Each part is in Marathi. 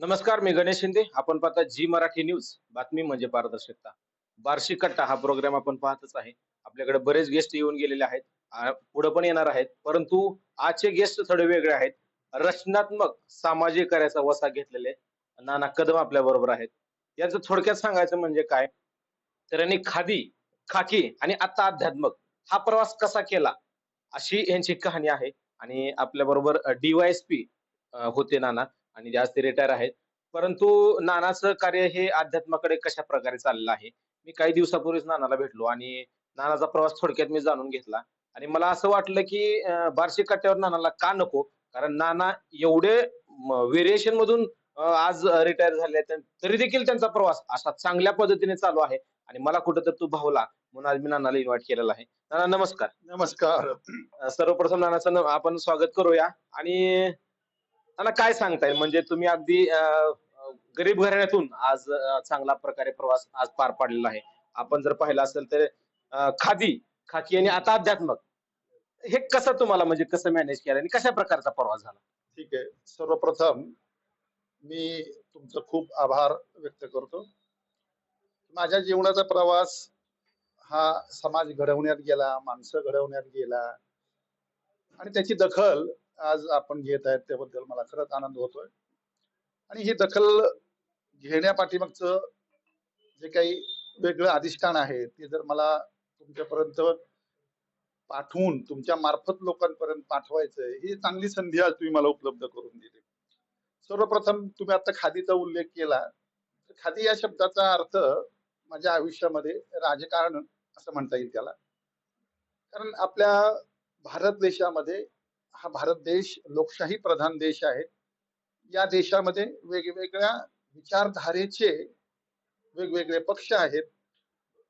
नमस्कार मी गणेश शिंदे. आपण पाहता जी मराठी न्यूज. बातमी म्हणजे पारदर्शकता. बार्शी कट्टा हा प्रोग्राम आपण पाहतच आहे. आपल्याकडे बरेच गेस्ट येऊन गेलेले आहेत. पुढे पण येणार आहेत. परंतु आजचे गेस्ट थोडे वेगळे आहेत. रचनात्मक सामाजिक कार्याचा वसा घेतलेले नाना कदम आपल्या बरोबर आहेत. यांचं थोडक्यात सांगायचं म्हणजे काय? तर यांनी खादी खाकी आणि आता अध्यात्मक हा प्रवास कसा केला? अशी यांची कहाणी आहे. आणि आपल्या बरोबर डीवायएसपी होते नाना. आणि जे आज ते रिटायर आहेत. परंतु नानाचं कार्य हे अध्यात्माकडे कशा प्रकारे चाललेलं आहे? मी काही दिवसापूर्वीच नानाला भेटलो आणि नानाचा प्रवास थोडक्यात मी जाणून घेतला. आणि मला असं वाटलं की बार्शी कट्ट्यावर नानाला का नको? कारण नाना एवढे व्हेरिएशन मधून आज रिटायर झाले तरी देखील त्यांचा प्रवास असा चांगल्या पद्धतीने चालू आहे. आणि मला कुठं तर तू भावला. म्हणून आज मी नानाला इन्व्हाइट केलेला आहे. नाना नमस्कार. नमस्कार. सर्वप्रथम नानाचं आपण स्वागत करूया. आणि त्यांना काय सांगताय म्हणजे तुम्ही अगदी गरीब घराण्यातून आज चांगला प्रकारे प्रवास आज पार पाडलेला आहे. आपण जर पाहिलं असेल तर खादी खाकी आणि आता अध्यात्मक हे कसं तुम्हाला म्हणजे कसं मॅनेज केलं आणि कशा प्रकारचा प्रवास झाला? ठीक आहे. सर्वप्रथम मी तुमचं खूप आभार व्यक्त करतो. माझ्या जीवनाचा प्रवास हा समाज घडवण्यात गेला माणसं घडवण्यात गेला. आणि त्याची दखल आज आपण घेत आहेत त्याबद्दल मला खरंच आनंद होतोय. आणि ही दखल घेण्यापाठीमागचं जे काही वेगळं अधिष्ठान आहे ते जर मला तुमच्यापर्यंत पाठवून तुमच्या मार्फत लोकांपर्यंत पाठवायचंय ही चांगली संधी आज तुम्ही मला उपलब्ध करून दिली. सर्वप्रथम तुम्ही आता खादीचा उल्लेख केला. तर खादी या शब्दाचा अर्थ माझ्या आयुष्यामध्ये राजकारण असं म्हणता येईल त्याला. कारण आपल्या भारत देशामध्ये हा भारत देश लोकशाही प्रधान देश आहे. या देशामध्ये वेगवेगळ्या विचारधारेचे वेगवेगळे पक्ष आहेत.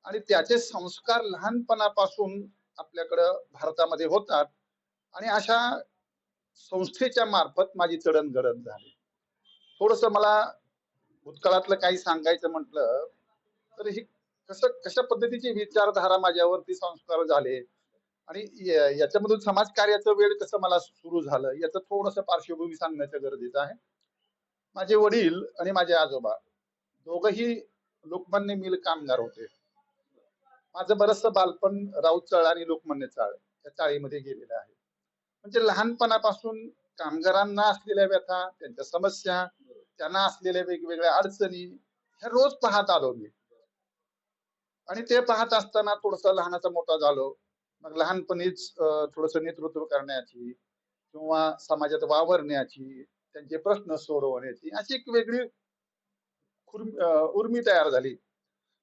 आणि त्याचे संस्कार लहानपणापासून आपल्याकडं भारतामध्ये होतात. आणि अशा संस्थेच्या मार्फत माझी जडणघडण झाली. थोडस मला भूतकाळातलं काही सांगायचं म्हटलं तर ही कसं कशा पद्धतीची विचारधारा माझ्यावरती संस्कार झाले? आणि याच्यामधून याच्यामधून समाजकार्याचं वेळ कसं मला सुरू झालं याचं थोडस पार्श्वभूमी सांगण्याचं गरजेचं आहे. माझे वडील आणि माझे आजोबा दोघही लोकमान्य मिल कामगार होते. माझं बरचसं बालपण राऊत चाळ आणि लोकमान्य चाळ या चाळीमध्ये गेलेलं आहे. म्हणजे लहानपणापासून कामगारांना असलेल्या व्यथा त्यांच्या समस्या त्यांना असलेल्या वेगवेगळ्या अडचणी ह्या रोज पाहत आलो मी. आणि ते पाहत असताना थोडस लहानाचा मोठा झालो. मग लहानपणीच थोडस नेतृत्व करण्याची किंवा समाजात वावरण्याची त्यांचे प्रश्न सोडवण्याची अशी एक वेगळी उर्मी तयार झाली.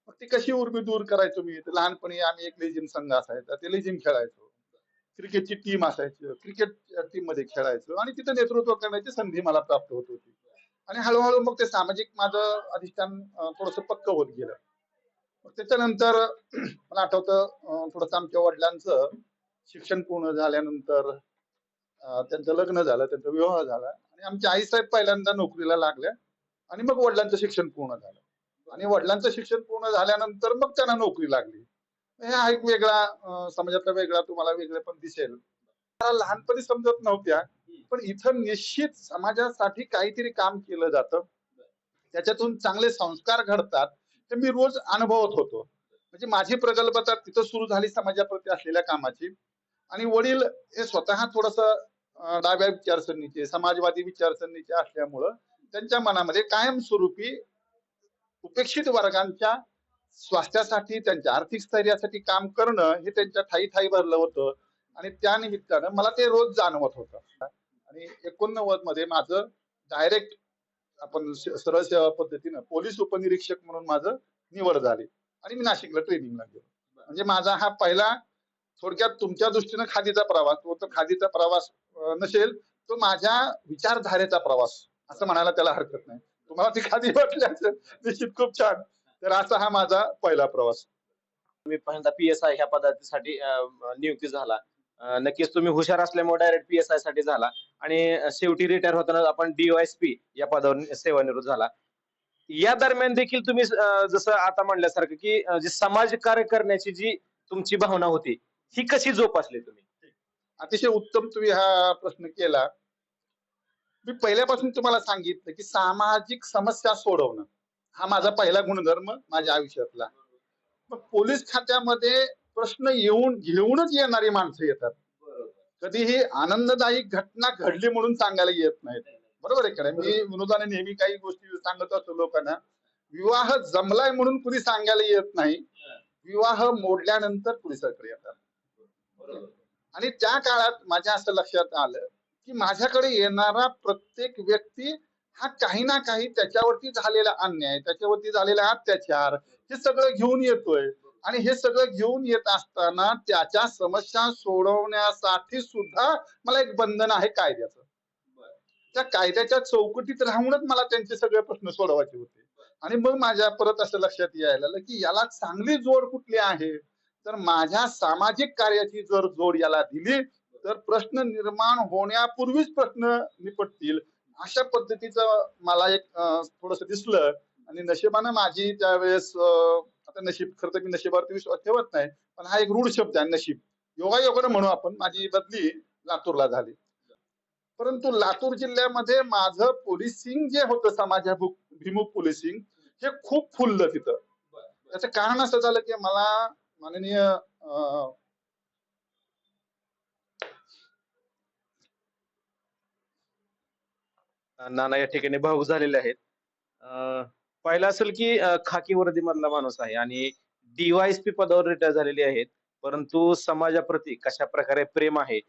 मग ती कशी उर्मी दूर करायचो मी? लहानपणी आम्ही एक लेझिम संघ असायचा ते लेझिम खेळायचो. क्रिकेटची टीम असायची क्रिकेट टीममध्ये खेळायचो आणि तिथं नेतृत्व करण्याची संधी मला प्राप्त होत होती. आणि हळूहळू मग ते सामाजिक माझं अधिष्ठान थोडस पक्क होत गेलं. त्याच्यानंतर मला आठवतं थोडंसं आमच्या वडिलांचं शिक्षण पूर्ण झाल्यानंतर त्यांचं लग्न झालं त्यांचा विवाह झाला. आणि आमच्या आईसाहेब पहिल्यांदा नोकरीला लागल्या आणि मग वडिलांचं शिक्षण पूर्ण झालं. आणि वडिलांचं शिक्षण पूर्ण झाल्यानंतर मग त्यांना नोकरी लागली. हे हा एक वेगळा समाजातला वेगळा तुम्हाला वेगळे पण दिसेल. मला लहानपणी समजत नव्हत्या पण इथं निश्चित समाजासाठी काहीतरी काम केलं जातं. त्याच्यातून चांगले संस्कार घडतात. ते मी रोज अनुभवत होतो. म्हणजे माझी प्रगल्भता तिथं सुरू झाली समाजाप्रती असलेल्या कामाची. आणि वडील हे स्वतः थोडस डाव्या विचारसरणीचे समाजवादी विचारसरणीचे असल्यामुळं त्यांच्या मनामध्ये कायमस्वरूपी उपेक्षित वर्गांच्या स्वास्थ्यासाठी त्यांच्या आर्थिक स्थैर्यासाठी काम करणं हे त्यांच्या ठाई ठाई भरलं होतं. आणि त्या निमित्तानं मला ते रोज जाणवत होतं. आणि एकोणनव्वदमध्ये माझं डायरेक्ट आपण सरळ सेवा पद्धतीनं पोलीस उपनिरीक्षक म्हणून माझं निवड झाली. आणि मी नाशिकला ट्रेनिंगला गेलो. म्हणजे माझा हा पहिला थोडक्यात तुमच्या दृष्टीनं खादीचा प्रवास तो तर खादीचा प्रवास नसेल तो माझ्या विचारधारेचा प्रवास असं म्हणायला त्याला हरकत नाही. तुम्हाला ती खादी वाटल्याचं निश्चित खूप छान. तर असा हा माझा पहिला प्रवास. तुम्ही पहिल्यांदा पी एस आय ह्या पदासाठी नियुक्ती झाला. नक्कीच तुम्ही हुशार असल्यामुळे डायरेक्ट पी एस आयसाठी झाला. आणि शेवटी रिटायर होताना आपण डीवायएसपी या पदावर सेवानिवृत्त झाला. या दरम्यान देखील तुम्ही जसं आता म्हणल्यासारखं की जी समाज कार्य करण्याची जी तुमची भावना होती ही कशी जोपासली तुम्ही? अतिशय उत्तम तुम्ही हा प्रश्न केला. मी पहिल्यापासून तुम्हाला सांगितलं की सामाजिक समस्या सोडवणं हा माझा पहिला गुणधर्म माझ्या आयुष्यातला. पोलीस खात्यामध्ये प्रश्न येऊन घेऊनच येणारी माणसं येतात. कधीही आनंददायी घटना घडली म्हणून सांगायला येत नाहीत. बरोबर आहे का मी विनोदाने नेहमी काही गोष्टी सांगत असतो लोकांना. विवाह जमलाय म्हणून कुणी सांगायला येत नाही. विवाह मोडल्यानंतर पोलिसाकडे येतात. आणि त्या काळात माझ्या असं लक्षात आलं की माझ्याकडे येणारा प्रत्येक व्यक्ती हा काही ना काही त्याच्यावरती झालेला अन्याय त्याच्यावरती झालेला अत्याचार हे सगळं घेऊन येतोय. आणि हे सगळं घेऊन येत असताना त्याच्या समस्या सोडवण्यासाठी सुद्धा मला एक बंधन आहे कायद्याचं. त्या कायद्याच्या चौकटीत राहूनच मला त्यांचे सगळे प्रश्न सोडवायचे होते. आणि मग माझ्या परत असं लक्षात यायला की याला चांगली जोड कुठली आहे? तर माझ्या सामाजिक कार्याची जर जोड याला दिली तर प्रश्न निर्माण होण्यापूर्वीच प्रश्न निपटतील. अशा पद्धतीचं मला एक थोडस दिसलं. आणि नशिबानं माझी त्यावेळेस आता नशीब खरं तर मी नशिबावरती विश्वास ठेवत नाही पण हा एक रूढ शब्द आहे नशीब. योगायोगानं म्हणू आपण माझी बदली लातूरला झाली. परंतु लातूर जिल्ह्यामध्ये माझं पोलिसिंग जे होतं समाजाभिमुख पोलिसिंग हे खूप फुललं तिथं. त्याचं कारण असं झालं की मला माननीय अं, नाना या ठिकाणी भाऊक झालेले आहेत. अं, पाहिलं असेल की खाकी वर्दी मधला माणूस आहे आणि डीवायएसपी पदावर रिटायर झालेले आहेत. परंतु समाजाप्रती कशा प्रकारे प्रेम आहे?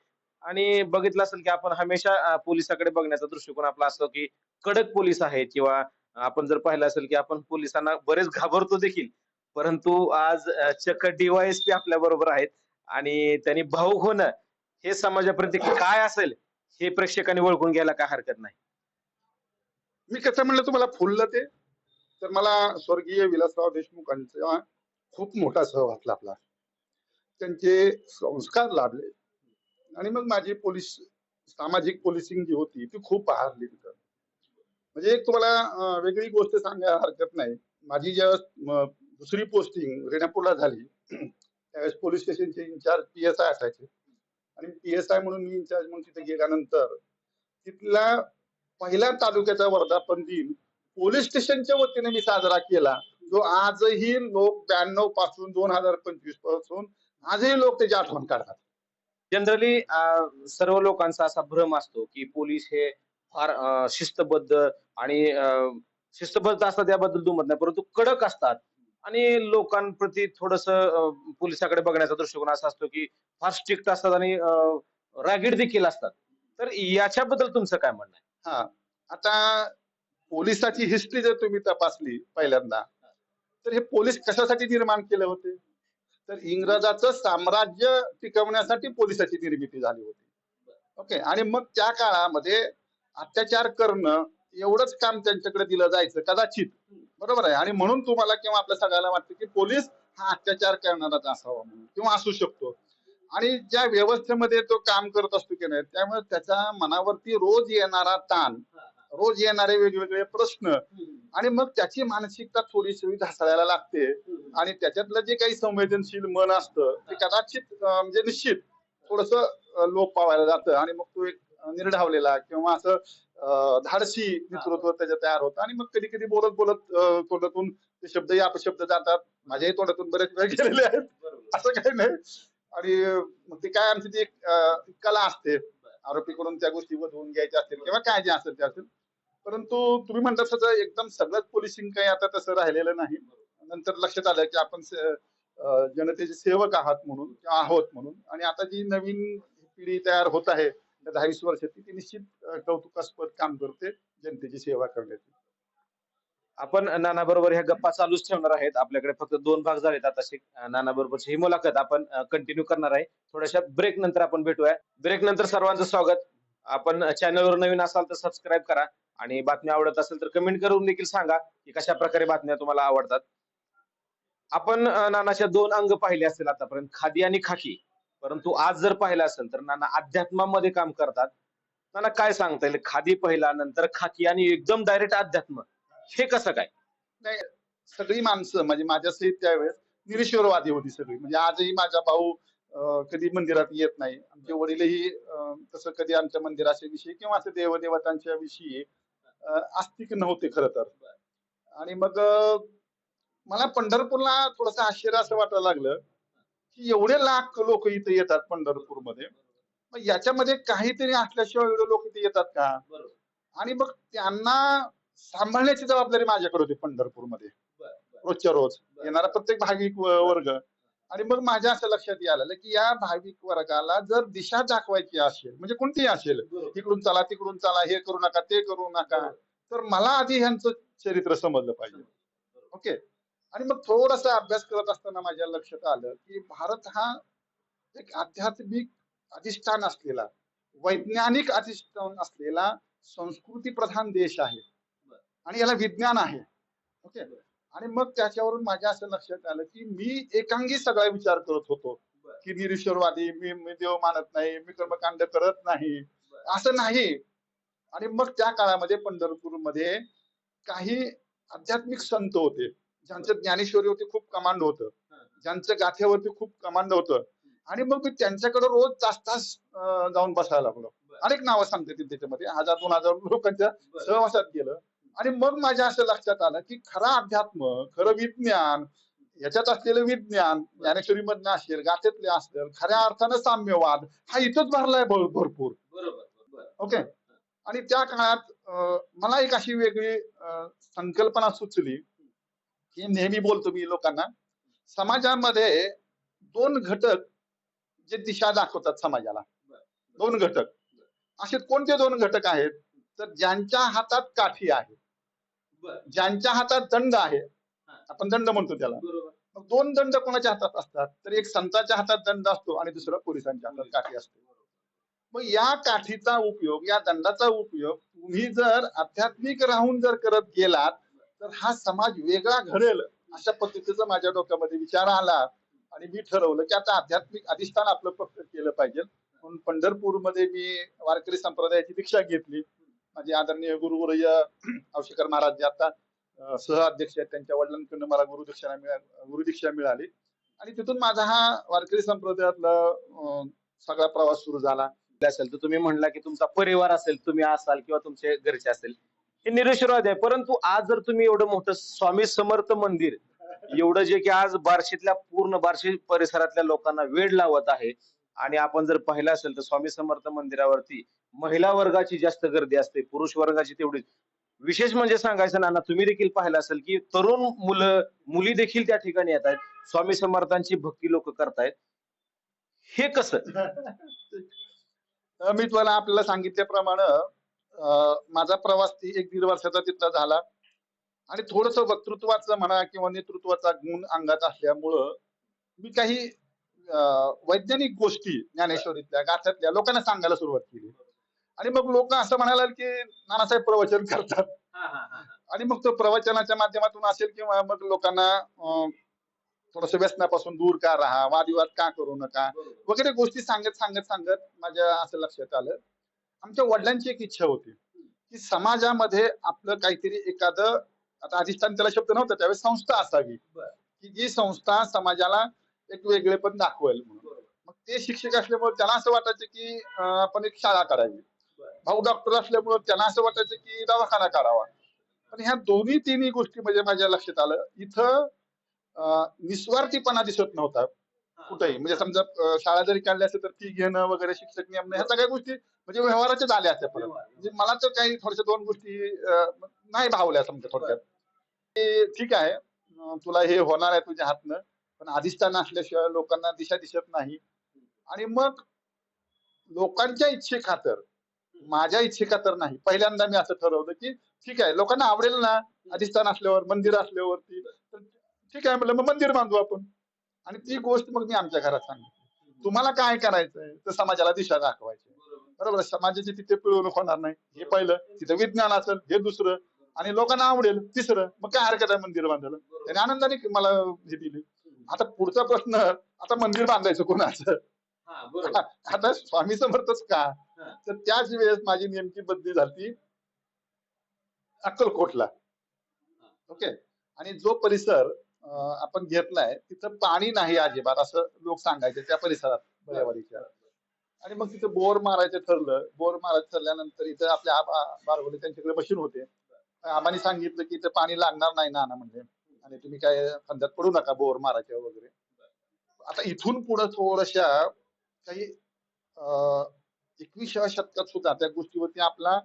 आणि बघितलं असेल की आपण हमेशा पोलिसाकडे बघण्याचा दृष्टिकोन आपला असतो की कडक पोलीस आहेत किंवा आपण जर पाहिलं असेल की आपण पोलिसांना बरेच घाबरतो देखील. परंतु आज चक्क डीवायएसपी आपल्या बरोबर आहेत आणि त्यांनी भाऊक होणं हे समाजाप्रती काय असेल हे प्रेक्षकांनी ओळखून घ्यायला काय हरकत नाही. मी कसं म्हणलं तुम्हाला फुललं ते? तर मला स्वर्गीय विलासराव देशमुखांचा खूप मोठा सहवास लाभला त्यांचे संस्कार लाभले. आणि मग माझी पोलीस सामाजिक पोलिसिंग जी होती ती खूप बहारली तिथं. म्हणजे एक तुम्हाला वेगळी गोष्ट सांगायला हरकत नाही. माझी ज्यावेळेस दुसरी पोस्टिंग रेणापूरला झाली त्यावेळेस पोलीस स्टेशनचे इन्चार्ज पी एस आय असायचे. आणि पी एस आय म्हणून मी इन्चार्ज म्हणून तिथे गेल्यानंतर तिथला पहिल्या तालुक्याचा वर्धापन दिन पोलीस स्टेशनच्या वतीने मी साजरा केला. जो आजही लोक ब्याण्णवपासून दोन हजार पंचवीसपासून आजही लोक त्याची आठवण काढतात जनरली सर्व लोकांचा असा भ्रम असतो की पोलीस हे फार शिस्तबद्ध आणि शिस्तबद्ध असतात त्याबद्दल दुमत नाही परंतु कडक असतात. आणि लोकांप्रती थोडस पोलिसाकडे बघण्याचा दृष्टिकोन असा असतो की फार स्ट्रिक्ट असतात आणि अं, रागीट देखील असतात. तर याच्याबद्दल तुमचं काय म्हणणं आहे? हा. आता पोलिसाची हिस्ट्री जर तुम्ही तपासली पहिल्यांदा तर हे पोलीस कशासाठी निर्माण केले होते? तर इंग्रजाचं साम्राज्य टिकवण्यासाठी पोलिसाची निर्मिती झाली होती. ओके आणि मग त्या काळामध्ये अत्याचार करणं एवढंच काम त्यांच्याकडे दिलं जायचं कदाचित. बरोबर आहे? आणि म्हणून तुम्हाला किंवा आपल्या सगळ्याला वाटतं की पोलीस हा अत्याचार करणाराच असावा म्हणून किंवा असू शकतो. आणि ज्या व्यवस्थेमध्ये तो काम करत असतो की नाही त्यामुळे त्याच्या मनावरती रोज येणारा ताण रोज येणारे वेगवेगळे प्रश्न. आणि मग त्याची मानसिकता थोडीशी ढासळायला लागते. आणि त्याच्यातलं जे काही संवेदनशील मन असतं ते कदाचित म्हणजे निश्चित थोडस लोप पावायला जातं. आणि मग तो एक निर्ढावलेला किंवा असं धाडसी नेतृत्व त्याच्यात तयार होतं. आणि मग कधी कधी बोलत बोलत तोंडातून ते शब्दही अपशब्द जातात. माझ्याही तोंडातून बरेच वेळ गेलेले आहेत. असं काही नाही. आणि मग ते काय आमची ती एक कला असते. आरोपीकडून त्या गोष्टी वधवून घ्यायच्या असतील किंवा काय जे असेल ते असेल. परंतु तुम्ही म्हणता तसं एकदम सगळंच पोलिसिंग काही आता तसं राहिलेलं नाही. नंतर लक्षात आलं की आपण जनतेचे सेवक आहात म्हणून किंवा आहोत म्हणून. आणि आता जी नवीन पिढी तयार होत आहे दहा वीस वर्षाची ती निश्चित कौतुकास्पद काम करते जनतेची सेवा करण्याची. आपण नाना बरोबर ह्या गप्पा चालूच ठेवणार आहेत. आपल्याकडे फक्त दोन भाग झालेत. आता नाना बरोबरची ही मुलाखत आपण कंटिन्यू करणार आहे. थोड्याशा ब्रेक नंतर आपण भेटूया. ब्रेक नंतर सर्वांचं स्वागत. आपण चॅनलवर नवीन असाल तर सबस्क्राईब करा. आणि बातम्या आवडत असेल तर कमेंट करून देखील सांगा की कशा प्रकारे बातम्या तुम्हाला आवडतात. आपण नानाच्या दोन अंग पाहिले असतील आतापर्यंत खादी आणि खाकी. परंतु आज जर पाहिलं असेल तर नाना अध्यात्मामध्ये काम करतात. नाना काय सांगता येईल? खादी पहिला नंतर खाकी आणि एकदम डायरेक्ट अध्यात्म. हे कसं काय? नाही सगळी माणसं म्हणजे माझ्या सहित त्यावेळेस निरीश्वरवादी होती सगळी. म्हणजे आजही माझा भाऊ कधी मंदिरात येत नाही. आमचे वडीलही तसं कधी आमच्या मंदिराच्या विषयी किंवा असं देवदेवतांच्या विषयी आस्तिक नव्हते खरं तर. आणि मग मला पंढरपूरला थोडस आश्चर्य असं वाटायला लागलं की एवढे लाख लोक इथे येतात पंढरपूरमध्ये. मग याच्यामध्ये काहीतरी असल्याशिवाय एवढे लोक इथे येतात का? आणि मग त्यांना सांभाळण्याची जबाबदारी माझ्याकडे होती पंढरपूरमध्ये. रोजच्या रोज. येणारा प्रत्येक भाविक व- वर्ग. आणि मग माझ्या असं लक्षात आलेलं की या भाविक वर्गाला जर दिशा दाखवायची असेल म्हणजे कोणतीही असेल इकडून चला तिकडून चला हे करू नका ते करू नका तर मला आधी ह्यांचं चरित्र समजलं पाहिजे. ओके? आणि मग थोडासा अभ्यास करत असताना माझ्या लक्षात आलं की भारत हा एक आध्यात्मिक अधिष्ठान असलेला वैज्ञानिक अधिष्ठान असलेला संस्कृती प्रधान देश आहे. आणि याला विज्ञान आहे. ओके? आणि मग त्याच्यावरून माझ्या असं लक्षात आलं की मी एकांगी सगळा विचार करत होतो की निरीश्वरवादी मी मी देव मानत नाही मी कर्मकांड करत नाही. असं नाही. आणि मग त्या काळामध्ये पंढरपूरमध्ये काही आध्यात्मिक संत होते. ज्यांचं ज्ञानेश्वरीवरती खूप कमांड होतं. ज्यांचं गाथ्यावरती खूप कमांड होतं. आणि मग मी त्यांच्याकडे रोज तास तास जाऊन बसायला लागलो. अनेक नावं सांगते त्याच्यामध्ये. हजार दोन हजार लोकांच्या सहवासात गेलं. आणि मग माझ्या असं लक्षात आलं की खरा अध्यात्म खरं विज्ञान याच्यात असलेलं विज्ञान ज्ञानेश्वरी मधनं असेल गाथेतले असेल खऱ्या अर्थानं साम्यवाद हा इथंच भरलाय भर- भरपूर. ओके? आणि त्या काळात मला एक अशी वेगळी संकल्पना सुचली की नेहमी बोलतो मी लोकांना समाजामध्ये दोन घटक जे दिशा दाखवतात समाजाला. दोन घटक. असे कोणते दोन घटक आहेत? तर ज्यांच्या हातात काठी आहे. ज्यांच्या हातात दंड आहे आपण दंड म्हणतो त्याला. मग दोन दंड कोणाच्या हातात असतात? तर एक संतांच्या हातात दंड असतो आणि दुसरा पोलिसांच्या हातात काठी असते. मग या काठीचा उपयोग या दंडाचा उपयोग तुम्ही जर आध्यात्मिक राहून जर करत गेलात तर हा समाज वेगळा घडेल अशा पद्धतीचा माझ्या डोक्यामध्ये विचार आला आणि मी ठरवलं की आता आध्यात्मिक अधिष्ठान आपलं पक्क केलं पाहिजे. म्हणून पंढरपूरमध्ये मी वारकरी संप्रदायाची दीक्षा घेतली. माझे आदरणीय गुरुवर्य अवशेकर महाराज जे आता सह अध्यक्ष आहेत त्यांच्या वडिलांकडून मला गुरुदीक्षा मिळा गुरुदीक्षा मिळाली. आणि तिथून माझा हा वारकरी संप्रदायातला सगळा प्रवास सुरू झाला. असेल तर तुम्ही म्हणला की तुमचा परिवार असेल तुम्ही असाल किंवा तुमचे घरचे असेल. हे निरीश्वरवादी आहे परंतु आज जर तुम्ही एवढं मोठं स्वामी समर्थ मंदिर एवढं जे की आज बार्शीतल्या पूर्ण बार्शी परिसरातल्या लोकांना वेळ लावत आहे आणि आपण जर पाहिलं असेल तर स्वामी समर्थ मंदिरावरती महिला वर्गाची जास्त गर्दी असते पुरुष वर्गाची तेवढीच. विशेष म्हणजे सांगायचं नाना तुम्ही देखील पाहिलं असेल की तरुण मुलं मुली देखील त्या ठिकाणी येत आहेत. स्वामी समर्थांची भक्ती लोक करतायत. हे कसं? मी तुम्हाला आपल्याला सांगितल्याप्रमाणे अं, माझा प्रवास ती एक दीड वर्षाचा तिथला झाला. आणि थोडस वक्तृत्वाचं म्हणा किंवा नेतृत्वाचा गुण अंगात असल्यामुळं मी काही वैज्ञानिक गोष्टी ज्ञानेश्वरीतल्या गाथातल्या लोकांना सांगायला सुरुवात केली. आणि मग लोक असं म्हणायला लागले की नानासाहेब प्रवचन करतात. आणि मग तो प्रवचनाच्या माध्यमातून असेल किंवा मग लोकांना थोडस व्यसनापासून दूर का राहा वादविवाद का करू नका वगैरे गोष्टी सांगत सांगत सांगत माझ्या असं लक्षात आलं. आमच्या वडिलांची एक इच्छा होती की समाजामध्ये आपलं काहीतरी एखादं आता अधिष्ठान त्याला शब्द नव्हता त्यावेळेस संस्था असावी. की जी संस्था समाजाला एक वेगळेपण दाखवेल म्हणून. मग ते शिक्षक असल्यामुळे त्याला असं वाटायचं की आपण एक शाळा काढावी भाऊ डॉक्टर असल्यामुळे त्यांना असं वाटायचं की दवाखाना काढावा पण ह्या दोन्ही तिन्ही गोष्टी म्हणजे माझ्या लक्षात आलं. इथं निस्वार्थीपणा दिसत नव्हता कुठेही. म्हणजे समजा शाळा जरी काढली असेल तर फी घेणं वगैरे शिक्षक नेमणं ह्या सगळ्या गोष्टी म्हणजे व्यवहाराच्याच आल्या असत्या परत. म्हणजे मला तर काही थोड्याशा दोन गोष्टी नाही भावल्या समजा थोडक्यात. ठीक आहे. तुला हे होणार आहे तुझ्या हातनं. पण अधिष्ठान असल्याशिवाय लोकांना दिशा दिसत नाही. आणि मग लोकांच्या इच्छेखातर माझ्या इच्छिका तर नाही. पहिल्यांदा मी असं ठरवलं की ठीक आहे लोकांना आवडेल ना अधिष्ठान असल्यावर मंदिर असल्यावरती तर ठीक आहे म्हटलं मग मंदिर बांधू आपण. आणि ती गोष्ट मग मी आमच्या घरात सांगितली. तुम्हाला काय करायचंय? तर समाजाला दिशा दाखवायची. बरोबर समाजाची तिथे पिळवणूक होणार नाही. हे पहिलं. तिथं विज्ञान असेल हे दुसरं. आणि लोकांना आवडेल तिसरं. मग काय हरकत आहे मंदिर बांधायला? त्याने आनंदाने मला हे दिली. आता पुढचा प्रश्न आता मंदिर बांधायचं कोणाचं? आता स्वामी समर्थच का? तर त्याच वेळेस माझी नेमकी बदली झाली अक्कलकोटला. ओके? आणि जो परिसर आपण घेतलाय तिथं पाणी नाही अजिबात असं लोक सांगायचे त्या परिसरात बळेवाडीच्या आणि मग तिथं बोर मारायचं ठरलं. बोर मारायचं ठरल्यानंतर इथं आपल्या आबा बारवले त्यांच्याकडे मशीन होते. आम्हाला सांगितलं की इथं पाणी लागणार नाही ना म्हणजे आणि तुम्ही काय खंडात पडू नका बोर मारायच्या वगैरे. आता इथून पुढे थोड्याशा काही एकविसाव्या शतकात सुद्धा त्या गोष्टीवरती आपला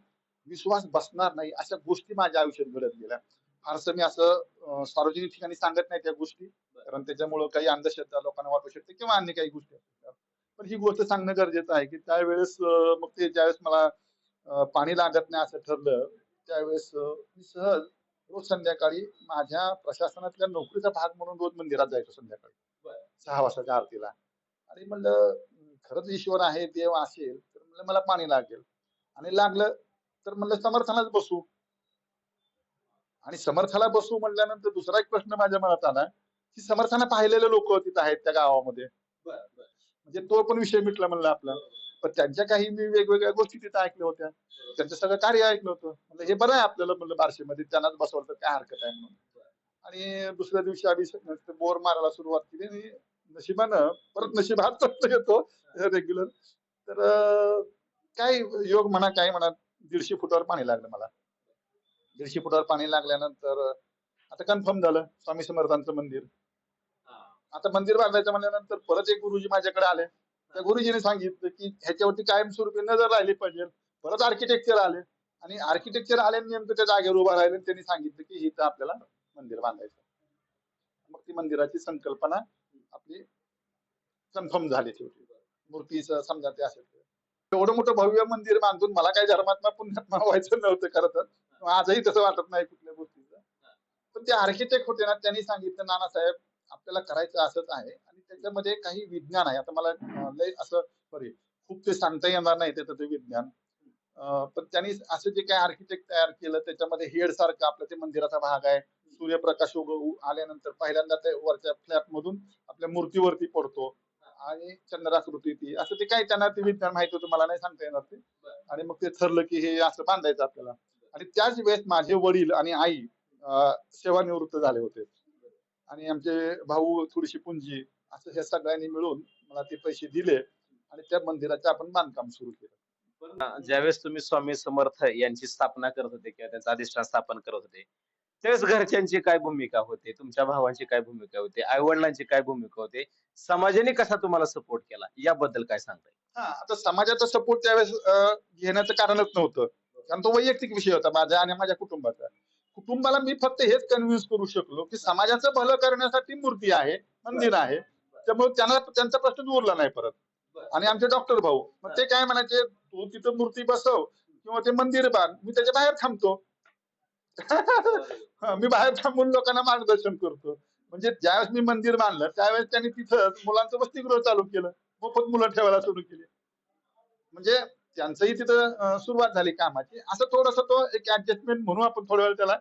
विश्वास बसणार नाही अशा गोष्टी माझ्या आयुष्यात घडत गेल्या. फारसं मी असं सार्वजनिक ठिकाणी सांगत नाही त्या गोष्टी कारण त्याच्यामुळं काही अंधश्रद्धा लोकांना वाटू शकते किंवा अन्य काही गोष्टी असू शकतात. पण ही गोष्ट सांगणं गरजेचं आहे की त्यावेळेस मग ते ज्यावेळेस मला पाणी लागत नाही असं ठरलं त्यावेळेस मी सहज रोज संध्याकाळी माझ्या प्रशासनातल्या नोकरीचा भाग म्हणून रोज मंदिरात जायचो संध्याकाळी. सहा वाजताच्या आरतीला. आणि म्हणलं खरंच ईश्वर आहे देव असेल तर म्हणलं मला पाणी लागेल. आणि लागलं तर म्हणलं समर्थनाच बसू. आणि समर्थाला बसू म्हणल्यानंतर दुसरा एक प्रश्न माझ्या मनात आला की समर्थाना पाहिलेले लोक तिथं आहेत त्या गावामध्ये. म्हणजे तो पण विषय मिटला म्हणलं आपला. पण त्यांच्या काही मी वेगवेगळ्या गोष्टी तिथं ऐकल्या होत्या. त्यांचं सगळं कार्य ऐकलं होतं. म्हणलं हे बरं आहे आपल्याला म्हणलं बारशेमध्ये त्यांनाच बसवलं तर काय हरकत आहे म्हणून. आणि दुसऱ्या दिवशी आम्ही बोर मारायला सुरुवात केली आणि नशिबानं परत नशिबात प्रश्न येतो रेग्युलर तर काय योग म्हणा काय म्हणा दीडशे फुटावर पाणी लागलं मला. दीडशे फुटावर पाणी लागल्यानंतर आता कन्फर्म झालं स्वामी समर्थांचं मंदिर. आता मंदिर बांधायचं म्हणल्यानंतर परत एक गुरुजी माझ्याकडे आले. त्या गुरुजीने सांगितलं की ह्याच्यावरती कायमस्वरूपी नजर राहिली पाहिजे. परत आर्किटेक्चर आले. आणि आर्किटेक्चर आले आणि नेमकं त्या जागेवर उभा राहिले त्यांनी सांगितलं की इथं आपल्याला मंदिर बांधायचं मग ती मंदिराची संकल्पना आपली कन्फर्म झाली शेवटी मूर्तीचं समजा ते असेल. एवढं मोठं भव्य मंदिर बांधून मला काही धर्मात्मा पुण्यात्मा व्हायचं नव्हतं खरं तर. आजही तसं वाटत नाही कुठल्या गोष्टीचं. पण ते आर्किटेक्ट होते ना त्यांनी सांगितलं नानासाहेब आपल्याला करायचं असंच आहे आणि त्याच्यामध्ये काही विज्ञान आहे. आता मला लय असं सॉरी खूप ते सांगता येणार नाही त्याचं ते विज्ञान. पण त्यांनी असं जे काही आर्किटेक्ट तयार केलं त्याच्यामध्ये हेड सारखं आपलं ते मंदिराचा भाग आहे. सूर्यप्रकाश उग आल्यानंतर पहिल्यांदा ते वरच्या फ्लॅट मधून आपल्या मूर्तीवरती पडतो. आणि चंद्राकृती ती. असं ते काही त्यांना ते विज्ञान माहिती होतं मला नाही सांगता येणार ते. आणि मग ते ठरलं की हे असं बांधायचं आपल्याला. आणि त्याच वेळेस माझे वडील आणि आई सेवानिवृत्त झाले होते. आणि आमचे भाऊ थोडीशी पुंजी असं हे सगळ्यांनी मिळून मला ते पैसे दिले. आणि त्या मंदिराचं आपण बांधकाम सुरू केलं. ज्यावेळेस तुम्ही स्वामी समर्थ यांची स्थापना करत होते किंवा त्यांचं अधिष्ठान स्थापन करत होते त्यावेळेस घरच्यांची काय भूमिका होते तुमच्या भावांची काय भूमिका होते आई वडिलांची काय भूमिका होते समाजाने कसा तुम्हाला सपोर्ट केला? याबद्दल काय सांगताय? हा आता समाजाचा सपोर्ट त्यावेळेस अं, घेण्याचं कारणच नव्हतं. कारण तो वैयक्तिक विषय होता माझ्या आणि माझ्या कुटुंबाचा. कुटुंबाला मी फक्त हेच कन्व्हिन्स करू शकलो की समाजाचं भलं करण्यासाठी मूर्ती आहे मंदिर आहे. त्यामुळे त्यांना त्यांचा प्रश्न उरला नाही परत. आणि आमचे डॉक्टर भाऊ मग ते काय म्हणायचे तू तिथं मूर्ती बसव किंवा ते मंदिर बांध मी त्याच्या बाहेर थांबतो. मी बाहेर थांबून लोकांना मार्गदर्शन करतो. म्हणजे ज्यावेळेस मी मंदिर बांधलं त्यावेळेस त्यांनी तिथं मुलांचं वसतिगृह चालू केलं. मोफत मुलं ठेवायला सुरू केली. म्हणजे त्यांचंही तिथं सुरुवात झाली कामाची. असं थोडस तो एक ऍडजस्टमेंट म्हणून आपण थोड्या वेळ त्याला.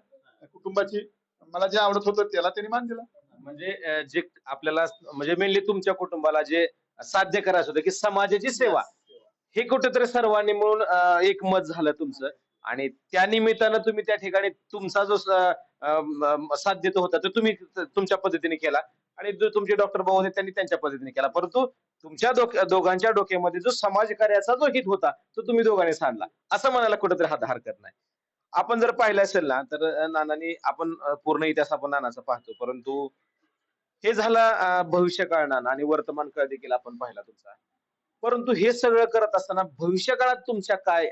कुटुंबाची मला जे आवडत होतं त्याला त्यांनी मान दिला. म्हणजे जे आपल्याला म्हणजे मेनली तुमच्या कुटुंबाला जे साध्य करायचं होतं की समाजाची सेवा. हे कुठेतरी सर्वांनी मिळून एक मत झालं तुमचं. आणि त्या निमित्तानं तुम्ही त्या ठिकाणी तुमचा जो साध्य होता तो तुम्ही तुमच्या पद्धतीने केला. आणि जो तुमचे डॉक्टर भाऊ होते त्यांनी त्यांच्या पद्धतीने केला. परंतु तुमच्या दोघांच्या डोक्यामध्ये जो समाजकार्याचा जो हित होता तो तुम्ही दोघांनी सांडला. असं म्हणायला कुठेतरी हात हरकत नाही. आपण जर पाहिलं असेल ना तर नानांनी आपण पूर्ण इतिहास आपण नानाचा पाहतो. परंतु हे झालं भविष्यकाळ नाना आणि वर्तमान काळ देखील आपण पाहिला तुमचा. परंतु हे सगळं करत असताना भविष्य काळात तुमच्या काय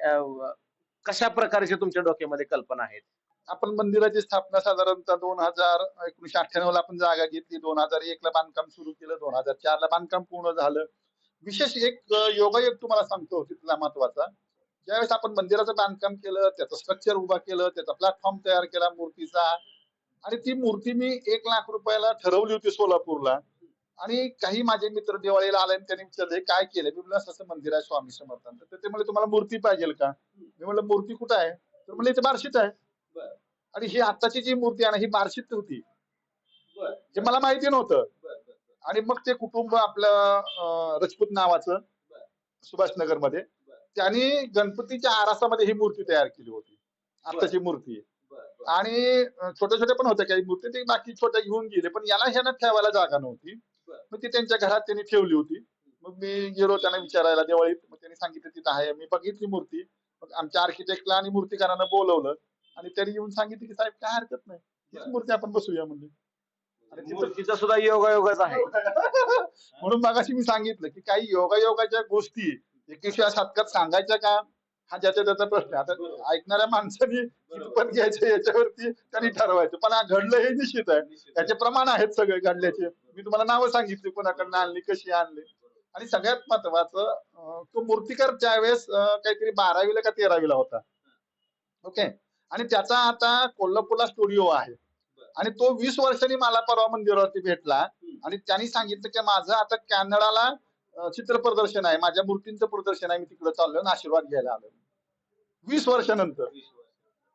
कशा प्रकारच्या तुमच्या डोक्यामध्ये कल्पना आहेत? आपण मंदिराची स्थापना साधारणतः दोन हजार एकोणीशे अठ्ठ्याण्णव ला आपण जागा घेतली. दोन हजार एक ला बांधकाम सुरू केलं. दोन हजार चार ला बांधकाम पूर्ण झालं. विशेष एक योगायोग तुम्हाला सांगतो तिथला महत्त्वाचा ज्यावेळेस आपण मंदिराचं बांधकाम केलं त्याचं स्ट्रक्चर उभा केलं त्याचा प्लॅटफॉर्म तयार केला मूर्तीचा. आणि ती मूर्ती मी एक लाख रुपयाला ठरवली होती सोलापूरला. आणि काही माझे मित्र दिवाळीला आले आणि त्यांनी विचारले काय केलं? मी म्हणलं असं मंदिर आहे स्वामी समर्थांचं. तर ते म्हणजे तुम्हाला मूर्ती पाहिजे का? मी म्हणलं मूर्ती कुठं आहे? तर म्हणले इथे बार्शीत आहे. आणि ही आत्ताची जी मूर्ती आहे ना ही बार्शीत होती. हे मला माहिती नव्हतं. आणि मग ते कुटुंब आपलं रजपूत नावाचं सुभाषनगरमध्ये त्यांनी गणपतीच्या आरासामध्ये ही मूर्ती तयार केली होती. आत्ताची मूर्ती. आणि अं, छोटे छोटे पण होते काही मूर्ती ते बाकी छोट्या घेऊन गेले. पण याला ह्यानं ठेवायला जागा नव्हती. मग ती त्यांच्या घरात त्यांनी ठेवली होती. मग मी गेलो त्यांना विचारायला दिवाळीत. मग त्यांनी सांगितलं तिथं आहे. मी बघितली मूर्ती. मग आमच्या आर्किटेक्टला आणि मूर्तिकारांना बोलवलं आणि त्यांनी येऊन सांगितलं की साहेब काय हरकत नाही. हीच मूर्ती आपण बसूया तिथं- मूर्तीचा सुद्धा योगायोगच आहे. म्हणून मगाशी मी सांगितलं की काही योगायोगाच्या गोष्टी एकविसव्या शतकात सांगायच्या का? हा ज्याच्या त्याचा प्रश्न आहे. आता ऐकणाऱ्या माणसाने कितपत घ्यायचं याच्यावरती त्यांनी ठरवायचं. पण हा घडलं हे निश्चित आहे. त्याचे प्रमाण आहेत सगळे घडल्याचे. मी तुम्हाला नावं सांगितली कोणाकडनं आणली कशी आणली. आणि सगळ्यात महत्वाचं तो मूर्तिकार त्यावेळेस काहीतरी बारावीला का तेरावीला होता. ओके आणि त्याचा आता कोल्हापूरला स्टुडिओ आहे. आणि तो वीस वर्षांनी मला परवा मंदिरावरती भेटला. आणि त्यांनी सांगितलं की माझं आता कॅनडाला चित्र प्रदर्शन आहे. माझ्या मूर्तींचं प्रदर्शन आहे. मी तिकडे चाललोय आणि आशीर्वाद घ्यायला आलो वीस वर्षानंतर. तर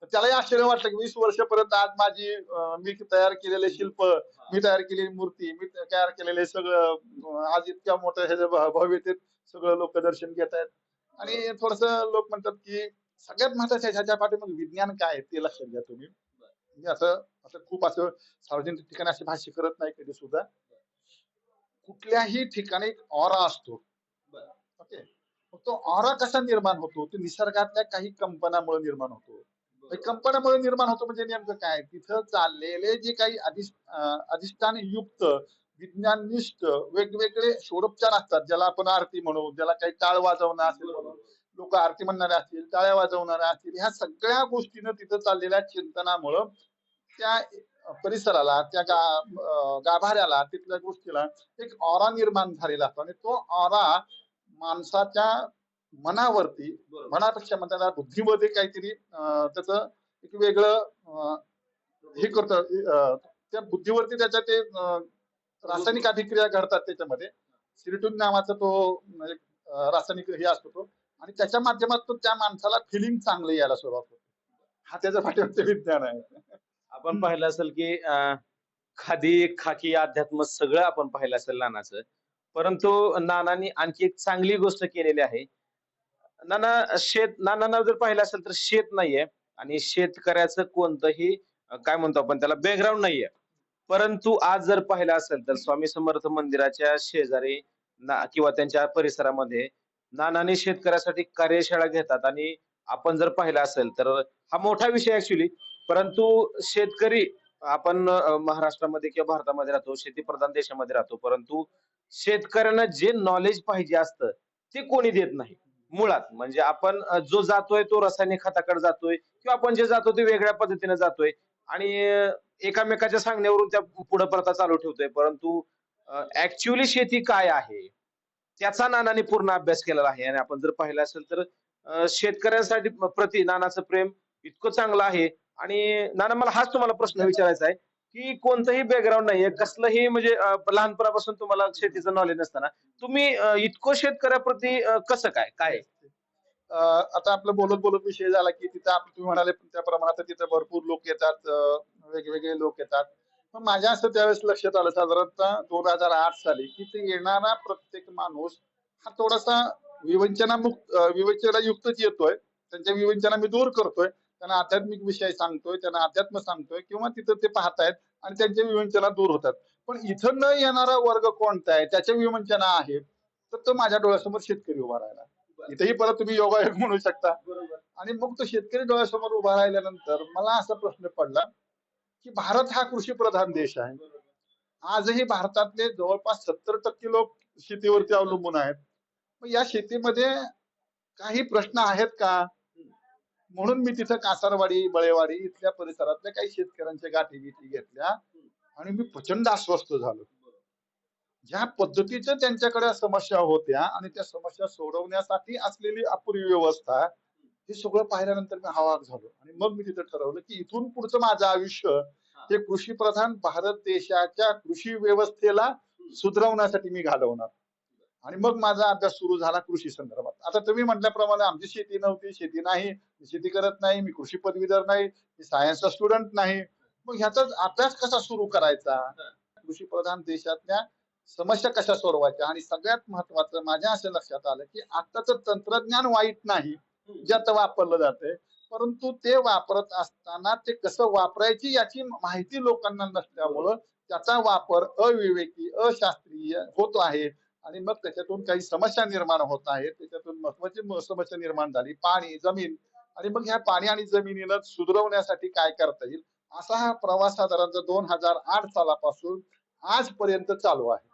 त्यालाही आश्चर्य वाटलं की वीस वर्षापर्यंत आज माझी मी तयार केलेले शिल्प मी तयार केलेली मूर्ती मी तयार केलेले सगळं आज इतक्या मोठ्या ह्याच्या भव्यतेत सगळं लोक दर्शन घेत आहेत. आणि थोडस लोक म्हणतात की सगळ्यात महत्वाचं ह्याच्या पाठीमागे विज्ञान काय आहे ते लक्षात घ्या तुम्ही. मी असं असं खूप असं सार्वजनिक ठिकाणी अशी भाष्य करत नाही कधी सुद्धा. कुठल्याही ठिकाणी ऑरा असतो. ओके मग तो ऑरा कसा निर्माण होतो? तो निसर्गातल्या काही कंपनामुळे निर्माण होतो. म्हणजे कंपन्यामुळे निर्माण होतो म्हणजे नेमकं काय? तिथं चाललेले जे काही अधिष्ठान युक्त विज्ञाननिष्ठ वेगवेगळे शोरोपचार असतात. ज्याला आपण आरती म्हणू ज्याला काही टाळ वाजवणं असेल म्हणून लोक आरती म्हणणारे असतील टाळ्या वाजवणारे असतील ह्या सगळ्या गोष्टीनं तिथं चाललेल्या चिंतनामुळं त्या परिसराला त्या गा गाभाऱ्याला तिथल्या गोष्टीला एक ऑरा निर्माण झालेला असतो. आणि तो ऑरा माणसाच्या मनावरती मनापेक्षा म्हणतात बुद्धीमध्ये काहीतरी त्याचं एक वेगळं हे करत त्या बुद्धीवरती त्याच्या ते रासायनिक अभिक्रिया घडतात त्याच्यामध्ये. सिरिटून नावाचा तो एक, रासायनिक हे असतो तो. आणि त्याच्या माध्यमातून त्या माणसाला फिलिंग चांगलं यायला सुरुवात होते. हा त्याच्या पाठीमागचं विज्ञान आहे. आपण पाहिलं असेल की अं, खादी खाकी अध्यात्म सगळं आपण पाहिलं असेल नानाचं. परंतु नानांनी आणखी एक चांगली गोष्ट केलेली आहे. नाना शेत नानांना जर पाहिलं असेल तर शेत नाहीये. आणि शेतकऱ्याचं कोणतंही काय म्हणतो आपण त्याला बॅकग्राऊंड नाहीये. परंतु आज जर पाहिलं असेल तर स्वामी समर्थ मंदिराच्या शेजारी ना किंवा त्यांच्या परिसरामध्ये नानाने शेतकऱ्यासाठी कार्यशाळा घेतात. आणि आपण जर पाहिलं असेल तर हा मोठा विषय ऍक्च्युली परंतु शेतकरी आपण महाराष्ट्रामध्ये किंवा भारतामध्ये राहतो शेतीप्रधान देशामध्ये राहतो. परंतु शेतकऱ्यांना जे नॉलेज पाहिजे असतं ते कोणी देत नाही. मुळात. म्हणजे आपण जो जातोय तो रासायनिक खताकडे जातोय किंवा आपण जे जातो ते वेगळ्या पद्धतीने जातोय. आणि एकामेकाच्या सांगण्यावरून त्या पुढे प्रथा चालू ठेवतोय. परंतु ऍक्च्युअली शेती काय आहे? त्याचा नानाने पूर्ण अभ्यास केलेला आहे. आणि आपण जर पाहिलं असेल तर शेतकऱ्यांसाठी प्रति नानाचं प्रेम इतकं चांगलं आहे. आणि नाना मला हाच तुम्हाला प्रश्न विचारायचा आहे. की कोणतंही बॅकग्राऊंड नाहीये. कसलंही म्हणजे लहानपणापासून तुम्हाला शेतीचं नॉलेज नसताना. तुम्ही इतकं शेतकऱ्याप्रती कसं काय? काय? आता आपलं बोलत बोलत विषय झाला की तिथं आपण तुम्ही म्हणाले पण त्याप्रमाणे तिथं भरपूर लोक येतात वेगवेगळे लोक येतात. पण माझ्या असं त्यावेळेस लक्षात आलं साधारणतः दोन हजार आठ साली की ते येणारा प्रत्येक माणूस हा थोडासा विवंचनामुक्त विवंचनायुक्तच येतोय. त्यांच्या विवंचना मी दूर करतोय. त्यांना आध्यात्मिक विषय सांगतोय त्यांना अध्यात्म सांगतोय किंवा तिथं ते पाहतायत आणि त्यांच्या विवंचना दूर होतात. पण इथं न येणारा वर्ग कोणता आहे? त्याच्या विवंचना आहे तर तो माझ्या डोळ्यासमोर शेतकरी उभा राहिला. इथेही परत तुम्ही योगायोग म्हणू शकता. आणि मग तो शेतकरी डोळ्यासमोर उभा राहिल्यानंतर मला असा प्रश्न पडला की भारत हा कृषी प्रधान देश आहे. आजही भारतातले जवळपास सत्तर टक्के लोक शेतीवरती अवलंबून आहेत. मग या शेतीमध्ये काही प्रश्न आहेत का? म्हणून मी तिथं कासारवाडी बळेवाडी इथल्या परिसरातल्या काही शेतकऱ्यांच्या गाठी बिठी घेतल्या आणि मी प्रचंड अस्वस्थ झालो. ज्या पद्धतीच्या त्यांच्याकडे समस्या होत्या आणि त्या समस्या सोडवण्यासाठी असलेली अपुरी व्यवस्था हे सगळं पाहिल्यानंतर मी हवाक झालो. आणि मग मी तिथं ठरवलं की इथून पुढचं माझं आयुष्य हे. कृषी प्रधान भारत देशाच्या कृषी व्यवस्थेला सुधरवण्यासाठी मी घालवणार. आणि मग माझा अभ्यास सुरू झाला कृषी संदर्भात. आता तुम्ही म्हटल्याप्रमाणे आमची शेती नव्हती शेती नाही मी शेती करत नाही मी कृषी पदवीधर नाही मी सायन्सचा स्टुडंट नाही. मग ह्याचा अभ्यास कसा सुरू करायचा? कृषी प्रधान देशातल्या समस्या कशा सोडवायच्या? आणि सगळ्यात महत्वाचं माझ्या असं लक्षात आलं की आताच तंत्रज्ञान वाईट नाही जे आता वापरलं जातंय. परंतु ते वापरत असताना ते कसं वापरायची याची माहिती लोकांना नसल्यामुळं त्याचा वापर अविवेकी अशास्त्रीय होत आहे. आणि मग त्याच्यातून काही समस्या निर्माण होत आहेत. त्याच्यातून महत्वाची समस्या निर्माण झाली. पाणी जमीन आणि मग ह्या पाणी आणि जमिनीनं सुधरवण्यासाठी काय करता येईल? असा हा प्रवास साधारणतः दोन हजार आठ सालापासून आजपर्यंत चालू आहे.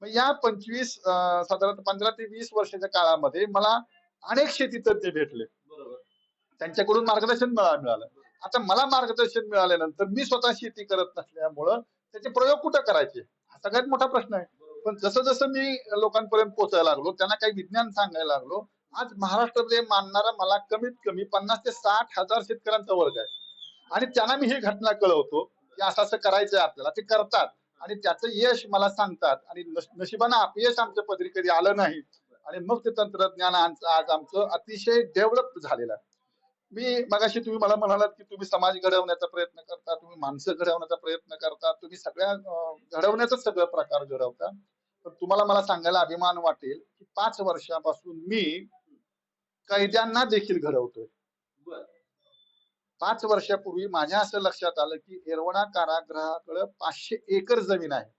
मग या पंचवीस अं, साधारणतः पंधरा ते वीस वर्षाच्या काळामध्ये मला अनेक शेती तज्ञ भेटले. त्यांच्याकडून मार्गदर्शन मिळा- मिळालं. आता मला मार्गदर्शन मिळाल्यानंतर मी स्वतः शेती करत नसल्यामुळं त्याचे प्रयोग कुठं करायचे? हा सगळ्यात मोठा प्रश्न आहे. पण जसं जसं मी लोकांपर्यंत पोहोचायला लागलो त्यांना काही विज्ञान सांगायला लागलो आज महाराष्ट्रामध्ये मानणारा मला कमीत कमी पन्नास ते साठ हजार शेतकऱ्यांचा वर्ग आहे. आणि त्यांना मी ही घटना कळवतो की असं असं करायचं आपल्याला ते करतात. आणि त्याचं यश मला सांगतात. आणि नशिबानं अपयश आमच्या पदरी कधी आलं नाही. आणि मग ते तंत्रज्ञान आमचं आज आमचं अतिशय डेव्हलप झालेलं आहे. मी मगाशी तुम्ही मला म्हणालात की तुम्ही समाज घडवण्याचा प्रयत्न करता तुम्ही माणसं घडवण्याचा प्रयत्न करता तुम्ही सगळ्या घडवण्याचा सगळं प्रकार घडवता. पण तुम्हाला मला सांगायला अभिमान वाटेल की पाच वर्षापासून मी कैद्यांना देखील घडवतोय. पाच वर्षापूर्वी माझ्या असं लक्षात आलं की येरवडा कारागृहाकडे पाचशे एकर जमीन आहे.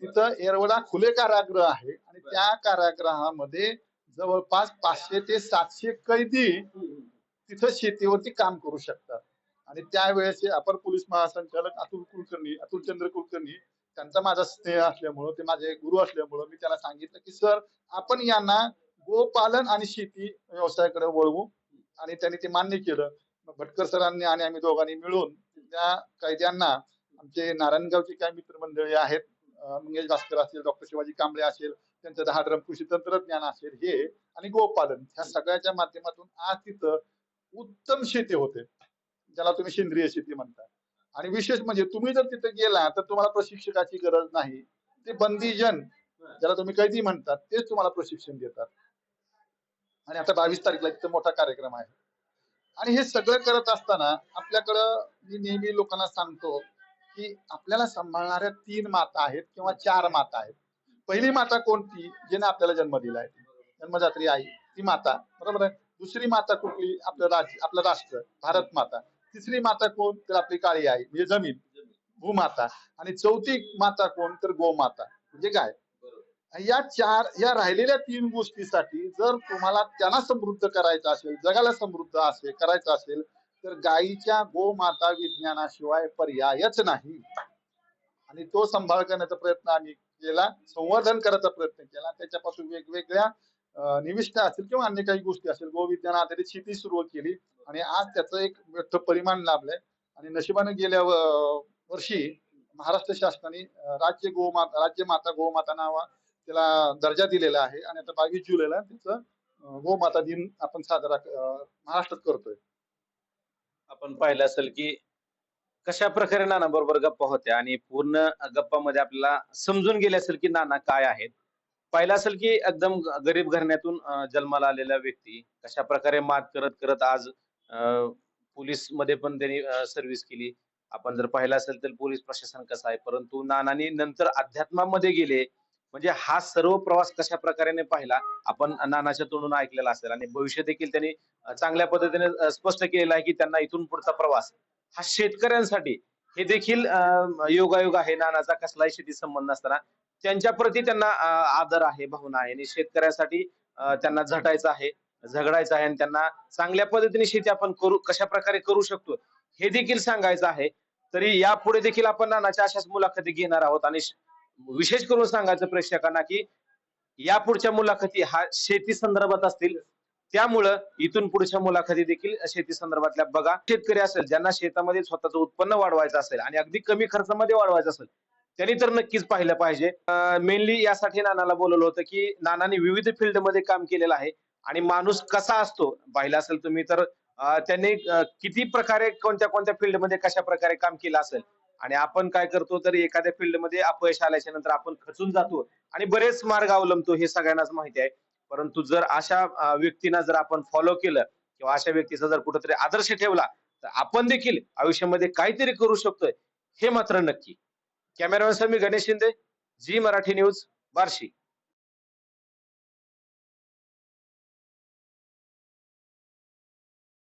तिथं येरवडा खुले कारागृह आहे आणि त्या कारागृहामध्ये जवळपास पाचशे ते सातशे कैदी तिथं शेतीवरती काम करू शकतात. आणि त्यावेळेस अपर पोलीस महासंचालक अतुल कुलकर्णी अतुल चंद्र कुलकर्णी त्यांचा माझा स्नेह असल्यामुळं ते माझे गुरु असल्यामुळं मी त्याला सांगितलं की सर आपण यांना गोपालन आणि शेती व्यवसायाकडे वळवू. आणि त्यांनी ते मान्य केलं. भटकर सरांनी आणि आम्ही दोघांनी मिळून त्या कैद्यांना आमचे नारायणगावचे काही मित्रमंडळी आहेत मंगेश भास्कर असेल डॉक्टर शिवाजी कांबळे असेल त्यांचं दहा ड्रम कृषी तंत्रज्ञान असेल हे आणि गोपालन ह्या सगळ्याच्या माध्यमातून आज तिथं उत्तम शेती होते. ज्याला तुम्ही सेंद्रिय शेती म्हणता. आणि विशेष म्हणजे तुम्ही जर तिथे गेला तर तुम्हाला प्रशिक्षकाची गरज नाही. ते बंदीजन ज्याला तुम्ही कैदी म्हणतात तेच तुम्हाला प्रशिक्षण देतात. आणि आता बावीस तारीखला तिथे मोठा कार्यक्रम आहे. आणि हे सगळं करत असताना आपल्याकडं मी नेहमी लोकांना सांगतो की आपल्याला सांभाळणाऱ्या तीन माता आहेत किंवा चार माता आहेत. पहिली माता कोणती? जिने आपल्याला जन्म दिला आहे जन्मदात्री आई ती माता. बरोबर आहे? दुसरी माता कुठली? आपलं राज आपलं राष्ट्र भारत माता. तिसरी माता कोण? तर आपली काळी आई म्हणजे जमीन. भूमाता आणि चौथी माता कोण? तर गोमाता म्हणजे काय? या चार या राहिलेल्या तीन गोष्टीसाठी जर तुम्हाला त्यांना समृद्ध करायचं असेल जगाला समृद्ध असेल करायचं असेल तर गायीच्या गोमाता विज्ञानाशिवाय पर्यायच नाही. आणि तो सांभाळ करण्याचा प्रयत्न आम्ही केला संवर्धन करायचा प्रयत्न केला. त्याच्यापासून वेगवेगळ्या निविष्ठा असतील किंवा अन्य काही गोष्टी असेल गोविज्ञान आधारित शेती सुरू केली आणि आज त्याचं एक मोठं परिमाण लाभलंय. आणि नशिबाने गेल्या व- वर्षी महाराष्ट्र शासनाने राज्य गोमाता राज्य माता गोमाता नावा त्याला दर्जा दिलेला आहे आणि आता बावीस जुलैला त्याचं गोमाता दिन आपण साजरा महाराष्ट्रात करतोय. आपण पाहिलं असेल की कशा प्रकारे नाना बरोबर गप्पा होत्या आणि पूर्ण गप्पामध्ये आपल्याला समजून गेले असेल की नाना काय आहेत. पाहिलं असेल की एकदम गरीब घराण्यातून जन्माला आलेला व्यक्ती कशा प्रकारे मात करत करत आज पोलीसमध्ये पण त्यांनी सर्व्हिस केली. आपण जर पाहिलं असेल तर पोलीस प्रशासन कसं आहे परंतु नानानी नंतर अध्यात्मामध्ये गेले. म्हणजे हा सर्व प्रवास कशा प्रकारे पाहिला आपण नानाच्या तोंडून ऐकलेला असेल आणि भविष्य देखील त्यांनी चांगल्या पद्धतीने स्पष्ट केलेलं आहे की त्यांना इथून पुढचा प्रवास. हा शेतकऱ्यांसाठी हे देखील योगायोग आहे. नानाचा कसलाही शेती संबंध नसताना त्यांच्या प्रती त्यांना आदर आहे भावना आहे. आणि शेतकऱ्यासाठी त्यांना झटायचं आहे झगडायचं आहे आणि त्यांना चांगल्या पद्धतीने शेती आपण करू कशा प्रकारे करू शकतो हे देखील सांगायचं आहे. तरी यापुढे देखील आपण नानाच्या अशाच मुलाखती घेणार आहोत. आणि विशेष करून सांगायचं प्रेक्षकांना की या पुढच्या मुलाखती हा शेती संदर्भात असतील. त्यामुळं इथून पुढच्या मुलाखती देखील शेती संदर्भातल्या बघा. शेतकरी असेल ज्यांना शेतामध्ये स्वतःचं उत्पन्न वाढवायचं असेल आणि अगदी कमी खर्चामध्ये वाढवायचं असेल त्यांनी तर नक्कीच पाहिलं पाहिजे. मेनली यासाठी नानाला बोलवलं होतं की नानाने विविध फील्डमध्ये काम केलेलं आहे आणि माणूस कसा असतो? पाहिलं असेल तुम्ही तर त्यांनी किती प्रकारे कोणत्या कोणत्या फील्डमध्ये कशा प्रकारे काम केलं असेल? आणि आपण काय करतो तर एखाद्या फील्डमध्ये अपयश आल्याच्यानंतर आपण खचून जातो आणि बरेच मार्ग अवलंबतो हे सगळ्यांनाच माहिती आहे. परंतु जर अशा व्यक्तींना जर आपण फॉलो केलं किंवा अशा व्यक्तीचा जर कुठेतरी आदर्श ठेवला तर आपण देखील आयुष्यामध्ये काहीतरी करू शकतोय हे मात्र नक्की. कॅमेरामॅन सर मी गणेश शिंदे जी मराठी न्यूज बार्शी.